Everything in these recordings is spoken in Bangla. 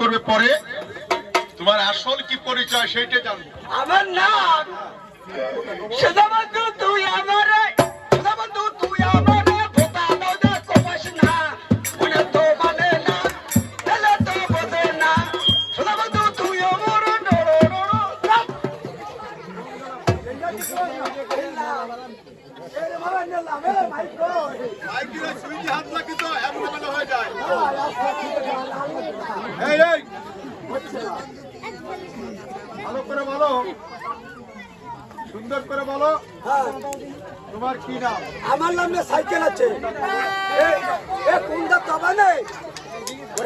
করবে পরে? তোমার আসল কি পরিচয় সেইটা জানব। আমার নাম সদাবন্ধু তুই আমার তুই মানে। হাত লাগি তো হয়ে যায়। এই এই। ভালো করে বলো। সুন্দর করে বলো। তোমার কি নাম? আমার নামে সাইকেল আছে। এই এ কোনটা তবা নেই?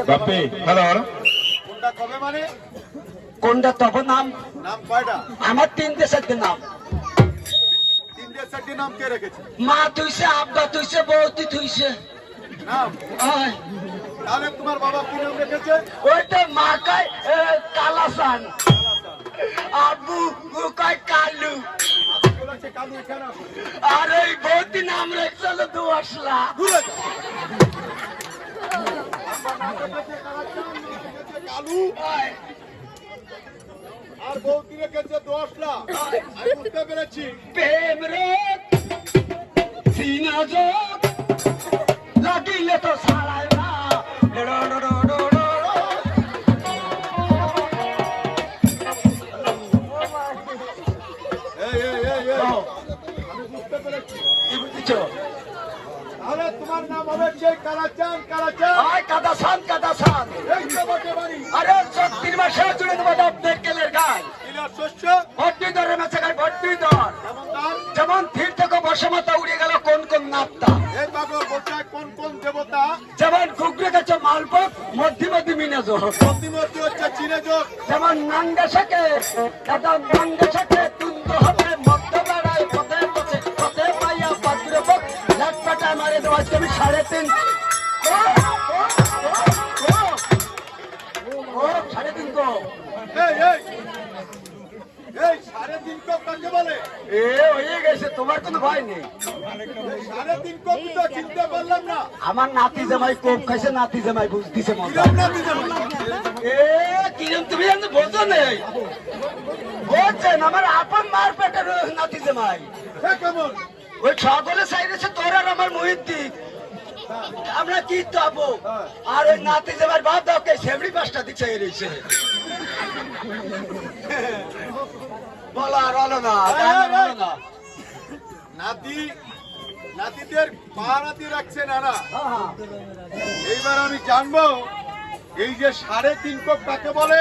বাপি হ্যালো কোনটা কবে মানে? কোনটা তব নাম? নাম কয়টা? আমার তিন দেশের নাম? তিনটে চারটি নাম কে রেখেছে? মা তুইছে আব্বা তুইছে বৌদি তুইছে তাহলে তোমার বাবা কি নাম রেখেছে? ওইটা কালাসান। কয় কালু। আর এই বৌদি নাম রেখেছিল দুয়াশলা ঘুরে কালু আর বৌদি রেখেছে দশলা আমি বুঝতে পেরেছি। প্রেম রে। তাহলে তোমার নাম হবে সেই কালাচান কালাচান আয় কাদাসান কাদাসান আরে চত্রিশ মাসে জুড়ে দেবো আপনার কেলের গায়। শস্য। ভর্তি দরের মাছে গায় ভর্তি দর। যেমন তীর। থেকে বসমাতা উড়ে গেল কোন কোন নাপতা। কোন কোন দেবতা। যেমন ঘুগরে গেছে মালপক মধ্যে মধ্যে মিনাজ প্রতিমূর্তি হচ্ছে যেমন দাদা নাঙ্গেশকে তুন্দ হবে। এই সাড়ে তিন তো না। আমার নাতি জামাই কোপ খাইছে নাতি জামাই বুঝ দিছে কিরম তুমি বোঝো নেই। বলছেন আমার আপন মার পেটের নাতি জামাই। কেমন? ওই সকলে চাইছে তোর আর আমার মহিদ্দিক আমরা কি পাবো আর ওই নাতি জামাই বাদ দাও কে সেমড়ি পাঁচটা দিচ্ছে এসে। বলো আর বলো না গান বলো না। নাতি নাতিদের পাহারাতি রাখছে নানা। হ্যাঁ, হ্যাঁ। এইবার আমি জানব এই যে সাড়ে তিন কোপ কাকে বলে?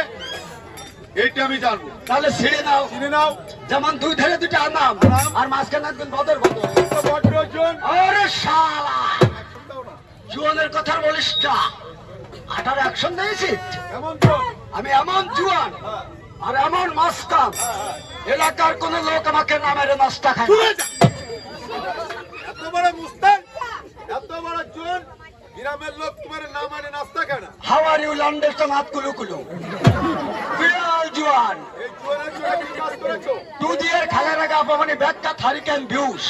এইটা আমি জানব। তাহলে ছিঁড়ে নাও। চিনে নাও। যেমন দুই ধারে দুইটা আনাম আর মাঝখানে একদিন বদর বদর আরে শালা! জুয়ানের কথা বলিস না। আটার অ্যাকশন আমি এমন জুয়ান আর এমন মাস্তান এলাকার কোন লোক আমাকে নামের নাস্তা খায় না। এত বড় মুস্তান এত বড় জন গ্রামের লোক তোমার নাম মানে নাস্তা কেনা How are you, London? হাত কুলু কুলু জুয়ান। এই জোয়ানের জন্য কি কাজ করেছ? দুদিয়ের খেলার আগে আপনি ব্যাগটা থারিকেন ভিউস